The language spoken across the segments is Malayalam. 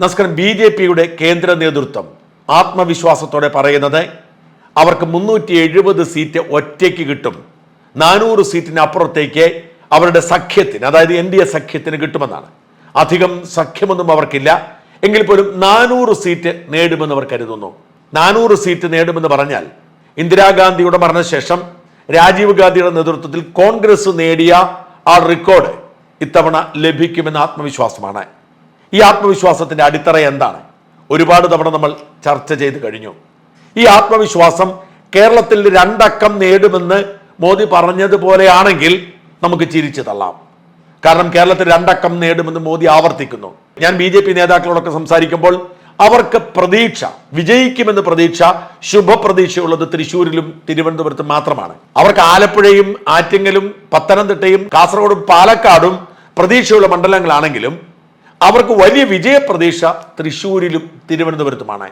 നമസ്കാരം. ബി ജെ പിയുടെ കേന്ദ്ര നേതൃത്വം ആത്മവിശ്വാസത്തോടെ പറയുന്നത് അവർക്ക് മുന്നൂറ്റി എഴുപത് സീറ്റ് ഒറ്റയ്ക്ക് കിട്ടും. നാനൂറ് സീറ്റിന് അപ്പുറത്തേക്ക് അവരുടെ സഖ്യത്തിന് അതായത് എൻ ഡി എ സഖ്യത്തിന് കിട്ടുമെന്നാണ്. അധികം സഖ്യമൊന്നും അവർക്കില്ല. എങ്കിൽ പോലും നാനൂറ് സീറ്റ് നേടുമെന്ന് അവർ കരുതുന്നു. നാനൂറ് സീറ്റ് നേടുമെന്ന് പറഞ്ഞാൽ ഇന്ദിരാഗാന്ധിയുടെ മരണശേഷം രാജീവ് ഗാന്ധിയുടെ നേതൃത്വത്തിൽ കോൺഗ്രസ് നേടിയ ആ റെക്കോർഡ് ഇത്തവണ ലഭിക്കുമെന്ന ആത്മവിശ്വാസമാണ്. ഈ ആത്മവിശ്വാസത്തിന്റെ അടിത്തറ എന്താണ്? ഒരുപാട് തവണ നമ്മൾ ചർച്ച ചെയ്ത് കഴിഞ്ഞു. ഈ ആത്മവിശ്വാസം കേരളത്തിൽ രണ്ടക്കം നേടുമെന്ന് മോദി പറഞ്ഞതുപോലെയാണെങ്കിൽ നമുക്ക് ചിരിച്ചു തള്ളാം. കാരണം കേരളത്തിൽ രണ്ടക്കം നേടുമെന്ന് മോദി ആവർത്തിക്കുന്നു. ഞാൻ ബി ജെ പി നേതാക്കളോടൊക്കെ സംസാരിക്കുമ്പോൾ അവർക്ക് പ്രതീക്ഷ വിജയിക്കുമെന്ന് പ്രതീക്ഷ ശുഭപ്രതീക്ഷയുള്ളത് തൃശ്ശൂരിലും തിരുവനന്തപുരത്തും മാത്രമാണ്. അവർക്ക് ആലപ്പുഴയും ആറ്റിങ്ങലും പത്തനംതിട്ടയും കാസർഗോഡും പാലക്കാടും പ്രതീക്ഷയുള്ള മണ്ഡലങ്ങളാണെങ്കിലും അവർക്ക് വലിയ വിജയപ്രതീക്ഷ തൃശ്ശൂരിലും തിരുവനന്തപുരത്തുമാണ്.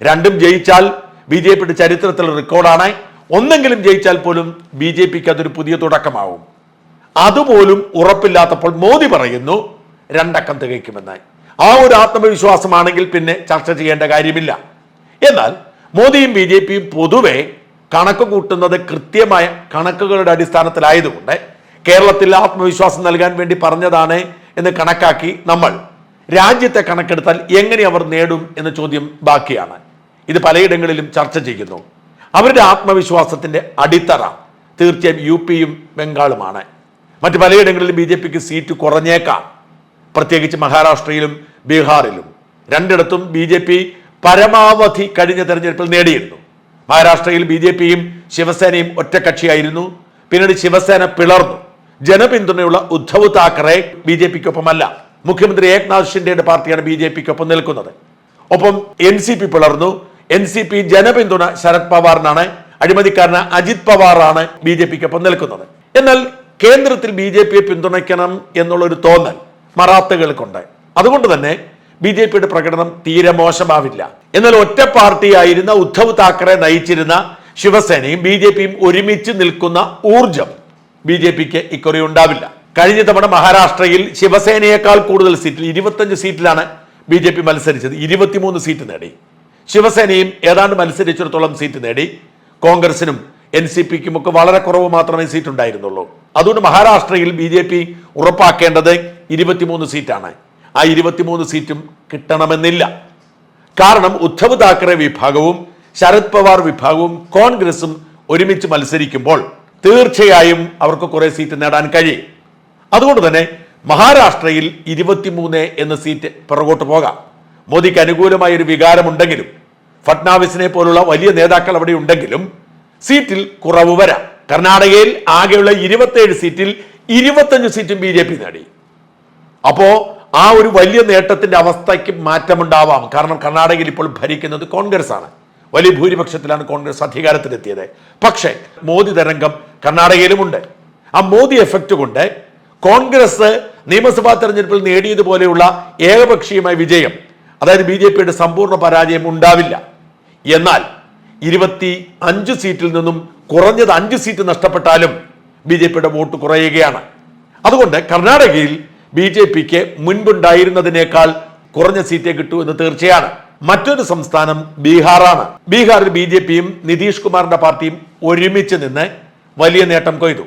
രണ്ടും ജയിച്ചാൽ ബി ജെ പിയുടെ ചരിത്രത്തിൽ റെക്കോർഡാണ്. ഒന്നെങ്കിലും ജയിച്ചാൽ പോലും ബി ജെ പിക്ക് അതൊരു പുതിയ തുടക്കമാവും. അതുപോലും ഉറപ്പില്ലാത്തപ്പോൾ മോദി പറയുന്നു രണ്ടക്കം തികയ്ക്കുമെന്ന്. ആ ഒരു ആത്മവിശ്വാസമാണെങ്കിൽ പിന്നെ ചർച്ച ചെയ്യേണ്ട കാര്യമില്ല. എന്നാൽ മോദിയും ബി ജെ പിയും പൊതുവെ കണക്ക് കൂട്ടുന്നത് കൃത്യമായ കണക്കുകളുടെ അടിസ്ഥാനത്തിലായതുകൊണ്ട് കേരളത്തിൽ ആത്മവിശ്വാസം നൽകാൻ വേണ്ടി പറഞ്ഞതാണ് എന്ന് കണക്കാക്കി നമ്മൾ രാജ്യത്തെ കണക്കെടുത്താൽ എങ്ങനെ അവർ നേടും എന്ന ചോദ്യം ബാക്കിയാണ്. ഇത് പലയിടങ്ങളിലും ചർച്ച ചെയ്യുന്നു. അവരുടെ ആത്മവിശ്വാസത്തിന്റെ അടിത്തറ തീർച്ചയായും യു പിയും ബംഗാളുമാണ്. മറ്റ് പലയിടങ്ങളിലും ബി ജെ പിക്ക് സീറ്റ് കുറഞ്ഞേക്കാം. പ്രത്യേകിച്ച് മഹാരാഷ്ട്രയിലും ബീഹാറിലും. രണ്ടിടത്തും ബി ജെ പി പരമാവധി കഴിഞ്ഞ തെരഞ്ഞെടുപ്പിൽ നേടിയിരുന്നു. മഹാരാഷ്ട്രയിൽ ബി ജെ പിയും ശിവസേനയും ഒറ്റക്കക്ഷിയായിരുന്നു പിന്നീട് ശിവസേന പിളർന്നു. ജനപിന്തുണയുള്ള ഉദ്ധവ് താക്കറെ ബി ജെ പിക്കൊപ്പമല്ല. മുഖ്യമന്ത്രി ഏക്നാഥ് ഷിൻഡെയുടെ പാർട്ടിയാണ് ബി ജെ പിക്കൊപ്പം നിൽക്കുന്നത്. ഒപ്പം എൻ സി പി പിളർന്നു. എൻ സി പി ജനപിന്തുണ ശരത് പവാറിനാണ്. അഴിമതിക്കാരന് അജിത് പവാറാണ് ബി ജെ പിക്കൊപ്പം നിൽക്കുന്നത്. എന്നാൽ കേന്ദ്രത്തിൽ ബി ജെ പിയെ പിന്തുണയ്ക്കണം എന്നുള്ളൊരു തോന്നൽ മറാത്തകൾക്കുണ്ട്. അതുകൊണ്ട് തന്നെ ബി ജെ പിയുടെ പ്രകടനം തീരെ മോശമാവില്ല. എന്നാൽ ഒറ്റ പാർട്ടിയായിരുന്ന ഉദ്ധവ് താക്കറെ നയിച്ചിരുന്ന ശിവസേനയും ബി ജെ പിയും ഒരുമിച്ച് നിൽക്കുന്ന ഊർജം ബി ജെ പിക്ക് ഇക്കുറി ഉണ്ടാവില്ല. കഴിഞ്ഞ തവണ മഹാരാഷ്ട്രയിൽ ശിവസേനയേക്കാൾ കൂടുതൽ സീറ്റിൽ ഇരുപത്തഞ്ച് സീറ്റിലാണ് ബി ജെ പി മത്സരിച്ചത്. ഇരുപത്തിമൂന്ന് സീറ്റ് നേടി. ശിവസേനയും ഏതാണ്ട് മത്സരിച്ചിടത്തോളം സീറ്റ് നേടി. കോൺഗ്രസിനും എൻ സി പിക്കും ഒക്കെ വളരെ കുറവ് മാത്രമേ സീറ്റ് ഉണ്ടായിരുന്നുള്ളൂ അതുകൊണ്ട് മഹാരാഷ്ട്രയിൽ ബി ജെ പി ഉറപ്പാക്കേണ്ടത് ഇരുപത്തിമൂന്ന് സീറ്റാണ്. ആ ഇരുപത്തിമൂന്ന് സീറ്റും കിട്ടണമെന്നില്ല. കാരണം ഉദ്ധവ് താക്കറെ വിഭാഗവും ശരത് പവാർ വിഭാഗവും കോൺഗ്രസും ഒരുമിച്ച് മത്സരിക്കുമ്പോൾ തീർച്ചയായും അവർക്ക് കുറെ സീറ്റ് നേടാൻ കഴിയും. അതുകൊണ്ട് തന്നെ മഹാരാഷ്ട്രയിൽ ഇരുപത്തിമൂന്ന് എന്ന സീറ്റ് പിറകോട്ട് പോകാം. മോദിക്ക് അനുകൂലമായ ഒരു വികാരമുണ്ടെങ്കിലും ഫട്നാവിസിനെ പോലുള്ള വലിയ നേതാക്കൾ അവിടെ ഉണ്ടെങ്കിലും സീറ്റിൽ കുറവ് വരാം. കർണാടകയിൽ ആകെയുള്ള ഇരുപത്തേഴ് സീറ്റിൽ ഇരുപത്തഞ്ച് സീറ്റും ബി ജെ പി നേടി. അപ്പോ ആ ഒരു വലിയ നേട്ടത്തിന്റെ അവസ്ഥയ്ക്ക് മാറ്റമുണ്ടാവാം. കാരണം കർണാടകയിൽ ഇപ്പോൾ ഭരിക്കുന്നത് കോൺഗ്രസ് ആണ് വലിയ ഭൂരിപക്ഷത്തിലാണ് കോൺഗ്രസ് അധികാരത്തിലെത്തിയത്. പക്ഷേ മോദി തരംഗം കർണാടകയിലുമുണ്ട്. ആ മോദി എഫക്റ്റ് കൊണ്ട് കോൺഗ്രസ് നിയമസഭാ തെരഞ്ഞെടുപ്പിൽ നേടിയതുപോലെയുള്ള ഏകപക്ഷീയമായ വിജയം അതായത് ബി ജെ പിയുടെ സമ്പൂർണ പരാജയം ഉണ്ടാവില്ല. എന്നാൽ ഇരുപത്തി അഞ്ച് സീറ്റിൽ നിന്നും കുറഞ്ഞത് അഞ്ച് സീറ്റ് നഷ്ടപ്പെട്ടാലും ബി ജെ പിയുടെ വോട്ട് കുറയുകയാണ്. അതുകൊണ്ട് കർണാടകയിൽ ബി ജെ പിക്ക് മുൻപുണ്ടായിരുന്നതിനേക്കാൾ കുറഞ്ഞ സീറ്റേ കിട്ടൂ എന്ന് തീർച്ചയാണ്. മറ്റൊരു സംസ്ഥാനം ബീഹാറാണ്. ബീഹാറിൽ ബി ജെ പിയും നിതീഷ് കുമാറിന്റെ പാർട്ടിയും ഒരുമിച്ച് നിന്ന് വലിയ നേട്ടം കൊയ്തു.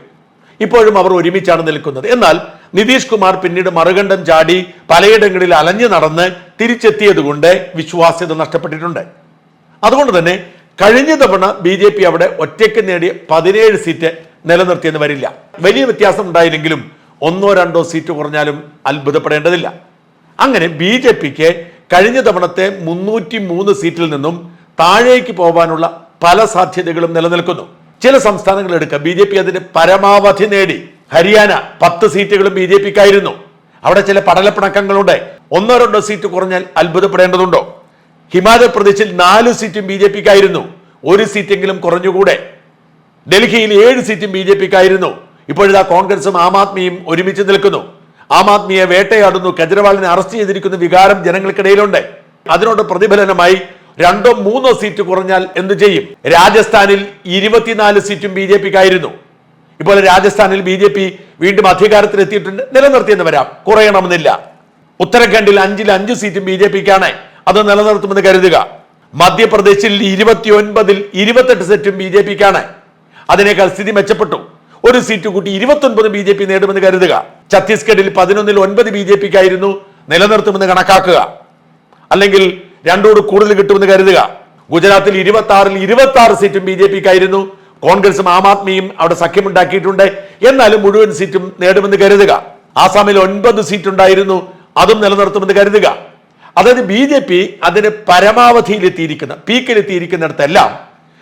ഇപ്പോഴും അവർ ഒരുമിച്ചാണ് നിൽക്കുന്നത്. എന്നാൽ നിതീഷ് കുമാർ പിന്നീട് മറുകണ്ഠം ചാടി പലയിടങ്ങളിൽ അലഞ്ഞു നടന്ന് തിരിച്ചെത്തിയതുകൊണ്ട് വിശ്വാസ്യത നഷ്ടപ്പെട്ടിട്ടുണ്ട്. അതുകൊണ്ട് തന്നെ കഴിഞ്ഞ തവണ ബി ജെ പി അവിടെ ഒറ്റയ്ക്ക് നേടിയ പതിനേഴ് സീറ്റ് നിലനിർത്തിയെന്ന് വരില്ല. വലിയ വ്യത്യാസം ഉണ്ടായില്ലെങ്കിലും ഒന്നോ രണ്ടോ സീറ്റ് കുറഞ്ഞാലും അത്ഭുതപ്പെടേണ്ടതില്ല. അങ്ങനെ ബി ജെ പിക്ക് കഴിഞ്ഞ തവണത്തെ മുന്നൂറ്റി മൂന്ന് സീറ്റിൽ നിന്നും താഴേക്ക് പോകാനുള്ള പല സാധ്യതകളും നിലനിൽക്കുന്നു. ചില സംസ്ഥാനങ്ങൾ എടുക്കുക ബി ജെ പി അതിന് പരമാവധി നേടി. ഹരിയാന പത്ത് സീറ്റുകളും ബി ജെ പിക്കായിരുന്നു. അവിടെ ചില പടലപ്പിണക്കങ്ങളുണ്ട്. ഒന്നോ രണ്ടോ സീറ്റ് കുറഞ്ഞാൽ അത്ഭുതപ്പെടേണ്ടതുണ്ടോ? ഹിമാചൽ പ്രദേശിൽ നാല് സീറ്റും ബി ജെ പിക്കായിരുന്നു. ഒരു സീറ്റെങ്കിലും കുറഞ്ഞുകൂടെ? ഡൽഹിയിൽ ഏഴ് സീറ്റും ബി ജെ പിക്കായിരുന്നു. ഇപ്പോഴിതാ കോൺഗ്രസും ആം ആദ്മിയും ഒരുമിച്ച് നിൽക്കുന്നു. ആം ആദ്മിയെ വേട്ടയാടുന്നു. കെജ്രിവാളിനെ അറസ്റ്റ് ചെയ്തിരിക്കുന്ന വികാരം ജനങ്ങൾക്കിടയിലുണ്ട്. അതിനോട് പ്രതിഫലനമായി രണ്ടോ മൂന്നോ സീറ്റ് കുറഞ്ഞാൽ എന്തു ചെയ്യും? രാജസ്ഥാനിൽ ഇരുപത്തിനാല് സീറ്റും ബി ജെ പിക്കായിരുന്നു. ഇപ്പോൾ രാജസ്ഥാനിൽ ബി ജെ പി വീണ്ടും അധികാരത്തിലെത്തിയിട്ടുണ്ട്. നിലനിർത്തിയെന്ന് വരാം. കുറയണമെന്നില്ല. ഉത്തരാഖണ്ഡിൽ അഞ്ചിൽ അഞ്ച് സീറ്റും ബി ജെ പിക്കാണ്. അത് നിലനിർത്തുമെന്ന് കരുതുക. മധ്യപ്രദേശിൽ ഇരുപത്തിയൊൻപതിൽ ഇരുപത്തെട്ട് സെറ്റും ബി ജെ പിക്കാണ്. അതിനേക്കാൾ സ്ഥിതി മെച്ചപ്പെട്ടു. ഒരു സീറ്റ് കൂട്ടി ഇരുപത്തൊൻപത് ബി ജെ പി നേടുമെന്ന് കരുതുക. ഛത്തീസ്ഗഡിൽ പതിനൊന്നിൽ ഒൻപത് ബി ജെ പിക്കായിരുന്നു നിലനിർത്തുമെന്ന് കണക്കാക്കുക. അല്ലെങ്കിൽ രണ്ടോട് കൂടുതൽ കിട്ടുമെന്ന് കരുതുക. ഗുജറാത്തിൽ ഇരുപത്തി ആറിൽ ഇരുപത്തി ആറ് സീറ്റും ബി ജെ പിക്കായിരുന്നു. കോൺഗ്രസും ആം ആദ്മിയും അവിടെ സഖ്യമുണ്ടാക്കിയിട്ടുണ്ട്. എന്നാലും മുഴുവൻ സീറ്റും നേടുമെന്ന് കരുതുക. ആസാമിൽ ഒൻപത് സീറ്റ് ഉണ്ടായിരുന്നു അതും നിലനിർത്തുമെന്ന് കരുതുക. അതായത് ബി ജെ പി അതിന് പരമാവധിയിലെത്തിയിരിക്കുന്ന പീക്കിലെത്തിയിരിക്കുന്നിടത്തെല്ലാം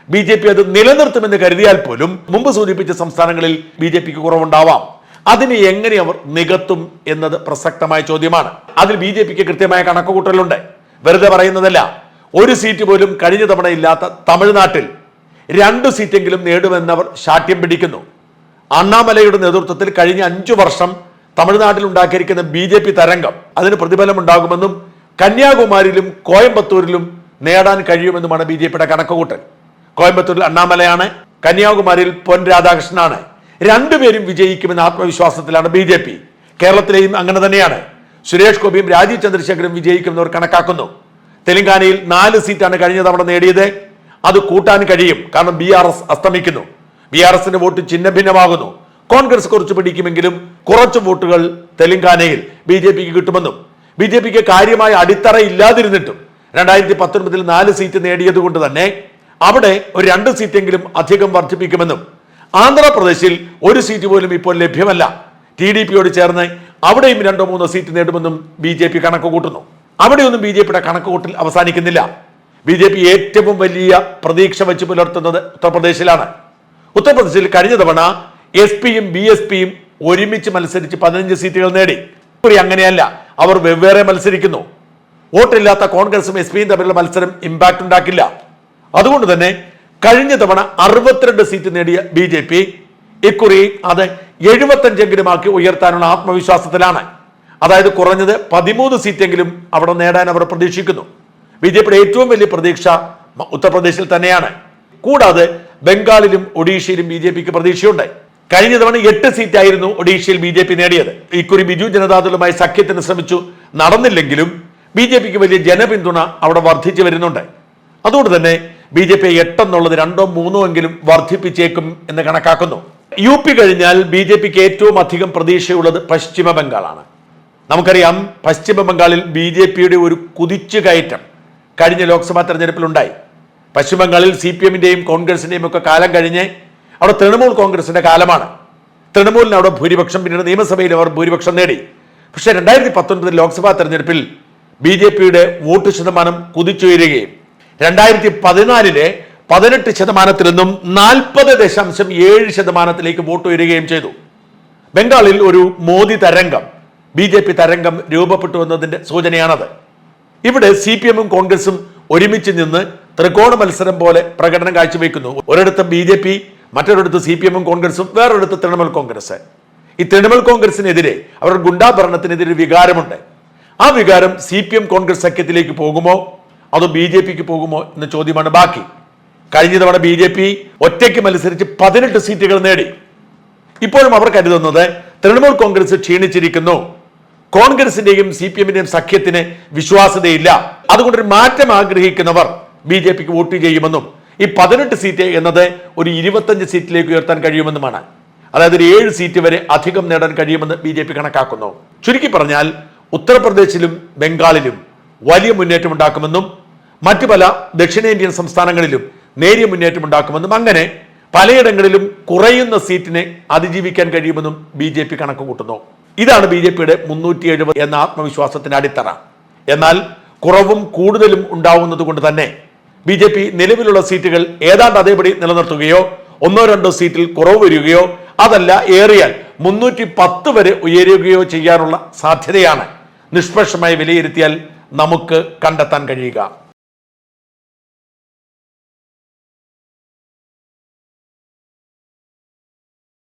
ബി ജെ പി അത് നിലനിർത്തുമെന്ന് കരുതിയാൽ പോലും മുമ്പ് സൂചിപ്പിച്ച സംസ്ഥാനങ്ങളിൽ ബി ജെ പിക്ക് കുറവുണ്ടാവാം. അതിനെ എങ്ങനെ അവർ നികത്തും എന്നത് പ്രസക്തമായ ചോദ്യമാണ്. അതിൽ ബി ജെ പിക്ക് കൃത്യമായ കണക്കുകൂട്ടലുണ്ട്. വെറുതെ പറയുന്നതല്ല ഒരു സീറ്റ് പോലും കഴിഞ്ഞ തവണ ഇല്ലാത്ത തമിഴ്നാട്ടിൽ രണ്ട് സീറ്റെങ്കിലും നേടുമെന്നവർ ശാഠ്യം പിടിക്കുന്നു. അണ്ണാമലയുടെ നേതൃത്വത്തിൽ കഴിഞ്ഞ അഞ്ചു വർഷം തമിഴ്നാട്ടിൽ ഉണ്ടാക്കിയിരിക്കുന്ന ബി ജെ പി തരംഗം അതിന് പ്രതിഫലം ഉണ്ടാകുമെന്നും കന്യാകുമാരിയിലും കോയമ്പത്തൂരിലും നേടാൻ കഴിയുമെന്നുമാണ് ബി ജെ പിയുടെ കണക്കുകൂട്ടൽ. കോയമ്പത്തൂരിൽ അണ്ണാമലയാണ് കന്യാകുമാരിയിൽ പൊൻ രാധാകൃഷ്ണനാണ്. രണ്ടുപേരും വിജയിക്കുമെന്ന ആത്മവിശ്വാസത്തിലാണ് ബി ജെ പി. കേരളത്തിലെയും അങ്ങനെ തന്നെയാണ്. സുരേഷ് ഗോപിയും രാജീവ് ചന്ദ്രശേഖരും വിജയിക്കുമെന്നവർ കണക്കാക്കുന്നു. തെലങ്കാനയിൽ നാല് സീറ്റാണ് കഴിഞ്ഞ തവണ നേടിയത്. അത് കൂട്ടാൻ കഴിയും കാരണം ബി ആർ എസ് അസ്തമിക്കുന്നു. ബി ആർ എസിന്റെ വോട്ട് ചിഹ്ന ഭിന്നമാകുന്നു കോൺഗ്രസ് കുറച്ച് പിടിക്കുമെങ്കിലും കുറച്ച് വോട്ടുകൾ തെലങ്കാനയിൽ ബി ജെ പിക്ക് കിട്ടുമെന്നും. ബി ജെ പിക്ക് കാര്യമായ അടിത്തറ ഇല്ലാതിരുന്നിട്ടും രണ്ടായിരത്തി പത്തൊൻപതിൽ നാല് സീറ്റ് നേടിയതുകൊണ്ട് തന്നെ അവിടെ ഒരു രണ്ട് സീറ്റെങ്കിലും അധികം വർദ്ധിപ്പിക്കുമെന്നും ആന്ധ്രാപ്രദേശിൽ ഒരു സീറ്റ് പോലും ഇപ്പോൾ ലഭ്യമല്ല. ടി ഡി പിയോട് ചേർന്ന് അവിടെയും രണ്ടോ മൂന്നോ സീറ്റ് നേടുമെന്നും ബി ജെ പി കണക്ക് കൂട്ടുന്നു അവിടെയൊന്നും ബി ജെ പിയുടെ കണക്കുകൂട്ടൽ അവസാനിക്കുന്നില്ല. ബി ജെ പി ഏറ്റവും വലിയ പ്രതീക്ഷ വെച്ച് പുലർത്തുന്നത് ഉത്തർപ്രദേശിലാണ്. ഉത്തർപ്രദേശിൽ കഴിഞ്ഞ തവണ എസ് പിയും ബി എസ് പിയും ഒരുമിച്ച് മത്സരിച്ച് പതിനഞ്ച് സീറ്റുകൾ നേടി. ഇപ്പോൾ അങ്ങനെയല്ല. അവർ വെവ്വേറെ മത്സരിക്കുന്നു. വോട്ടില്ലാത്ത കോൺഗ്രസും എസ് പിയും തമ്മിലുള്ള മത്സരം ഇമ്പാക്ട് ഉണ്ടാക്കില്ല. അതുകൊണ്ട് തന്നെ കഴിഞ്ഞ തവണ അറുപത്തിരണ്ട് സീറ്റ് നേടിയ ബി ജെ പി ഇക്കുറി അത് എഴുപത്തഞ്ചെങ്കിലും ആക്കി ഉയർത്താനുള്ള ആത്മവിശ്വാസത്തിലാണ്. അതായത് കുറഞ്ഞത് പതിമൂന്ന് സീറ്റെങ്കിലും അവിടെ നേടാൻ അവർ പ്രതീക്ഷിക്കുന്നു. ബി ജെ പിയുടെ ഏറ്റവും വലിയ പ്രതീക്ഷ ഉത്തർപ്രദേശിൽ തന്നെയാണ്. കൂടാതെ ബംഗാളിലും ഒഡീഷയിലും ബി ജെ പിക്ക് പ്രതീക്ഷയുണ്ട്. കഴിഞ്ഞ തവണ എട്ട് സീറ്റായിരുന്നു ഒഡീഷയിൽ ബി ജെ പി നേടിയത്. ഇക്കുറി ബിജു ജനതാദളുമായി സഖ്യത്തിന് ശ്രമിച്ചു. നടന്നില്ലെങ്കിലും ബി ജെ പിക്ക് വലിയ ജനപിന്തുണ അവിടെ വർദ്ധിച്ചു വരുന്നുണ്ട്. അതുകൊണ്ട് തന്നെ ബി ജെ പി എട്ടെന്നുള്ളത് രണ്ടോ മൂന്നോ എങ്കിലും വർദ്ധിപ്പിച്ചേക്കും എന്ന് കണക്കാക്കുന്നു. യു പി കഴിഞ്ഞാൽ ബി ജെ പിക്ക് ഏറ്റവും അധികം പ്രതീക്ഷയുള്ളത് പശ്ചിമ ബംഗാളാണ്. നമുക്കറിയാം പശ്ചിമ ബംഗാളിൽ ബി ജെ പിയുടെ ഒരു കുതിച്ചു കയറ്റം കഴിഞ്ഞ ലോക്സഭാ തെരഞ്ഞെടുപ്പിലുണ്ടായി. പശ്ചിമ ബംഗാളിൽ സി പി എമ്മിന്റെയും കോൺഗ്രസിന്റെയും ഒക്കെ കാലം കഴിഞ്ഞ് അവിടെ തൃണമൂൽ കോൺഗ്രസിന്റെ കാലമാണ്. തൃണമൂലിന് അവിടെ ഭൂരിപക്ഷം പിന്നീട് നിയമസഭയിൽ അവർ ഭൂരിപക്ഷം നേടി. പക്ഷേ രണ്ടായിരത്തി പത്തൊൻപതിൽ ലോക്സഭാ തെരഞ്ഞെടുപ്പിൽ ബി ജെ പിയുടെ വോട്ട് ശതമാനം കുതിച്ചുയരുകയും രണ്ടായിരത്തി പതിനാലിലെ പതിനെട്ട് ശതമാനത്തിൽ നിന്നും നാൽപ്പത് ദശാംശം ഏഴ് ശതമാനത്തിലേക്ക് വോട്ട് ഉയരുകയും ചെയ്തു. ബംഗാളിൽ ഒരു മോദി തരംഗം ബി ജെ പി തരംഗം രൂപപ്പെട്ടു എന്നതിന്റെ സൂചനയാണത്. ഇവിടെ സി പി എമ്മും കോൺഗ്രസും ഒരുമിച്ച് നിന്ന് ത്രികോണ മത്സരം പോലെ പ്രകടനം കാഴ്ചവെക്കുന്നു. ഒരിടത്ത് ബി ജെ പി മറ്റൊരിടത്ത് സി പി എമ്മും കോൺഗ്രസും വേറൊരിടത്ത് തൃണമൂൽ കോൺഗ്രസ്. ഈ തൃണമൂൽ കോൺഗ്രസിനെതിരെ അവരുടെ ഗുണ്ടാഭരണത്തിനെതിരെ വികാരമുണ്ട്. ആ വികാരം സി പി എം കോൺഗ്രസ് സഖ്യത്തിലേക്ക് പോകുമോ? അതോ ബി ജെ പിക്ക് പോകുമോ എന്ന ചോദ്യമാണ് ബാക്കി. കഴിഞ്ഞ തവണ ബി ജെ പി ഒറ്റയ്ക്ക് മത്സരിച്ച് പതിനെട്ട് സീറ്റുകൾ നേടി. ഇപ്പോഴും അവർ കരുതുന്നത് തൃണമൂൽ കോൺഗ്രസ് ക്ഷീണിച്ചിരിക്കുന്നു. കോൺഗ്രസിന്റെയും സി പി എമ്മിന്റെയും സഖ്യത്തിന് വിശ്വാസ്യതയില്ല. അതുകൊണ്ടൊരു മാറ്റം ആഗ്രഹിക്കുന്നവർ ബി ജെ പിക്ക് വോട്ട് ചെയ്യുമെന്നും ഈ പതിനെട്ട് സീറ്റ് എന്നത് ഒരു ഇരുപത്തഞ്ച് സീറ്റിലേക്ക് ഉയർത്താൻ കഴിയുമെന്നുമാണ്. അതായത് ഒരു ഏഴ് സീറ്റ് വരെ അധികം നേടാൻ കഴിയുമെന്ന് ബി ജെ പി കണക്കാക്കുന്നു. ചുരുക്കി പറഞ്ഞാൽ ഉത്തർപ്രദേശിലും ബംഗാളിലും വലിയ മുന്നേറ്റം ഉണ്ടാക്കുമെന്നും മറ്റു പല ദക്ഷിണേന്ത്യൻ സംസ്ഥാനങ്ങളിലും നേരിയ മുന്നേറ്റം ഉണ്ടാക്കുമെന്നും അങ്ങനെ പലയിടങ്ങളിലും കുറയുന്ന സീറ്റിനെ അതിജീവിക്കാൻ കഴിയുമെന്നും ബി ജെ പി കണക്ക് കൂട്ടുന്നു. ഇതാണ് ബി ജെ പിയുടെ മുന്നൂറ്റി എഴുപത് എന്ന ആത്മവിശ്വാസത്തിന്റെ അടിത്തറ. എന്നാൽ കുറവും കൂടുതലും ഉണ്ടാവുന്നത് കൊണ്ട് തന്നെ ബി ജെ പി നിലവിലുള്ള സീറ്റുകൾ ഏതാണ്ട് അതേപടി നിലനിർത്തുകയോ ഒന്നോ രണ്ടോ സീറ്റിൽ കുറവ് വരികയോ അതല്ല ഏറിയാൽ മുന്നൂറ്റി പത്ത് വരെ ഉയരുകയോ ചെയ്യാനുള്ള സാധ്യതയാണ്. നിഷ്പക്ഷമായി വിലയിരുത്തിയാൽ നമുക്ക് കണ്ടെത്താൻ കഴിയുക.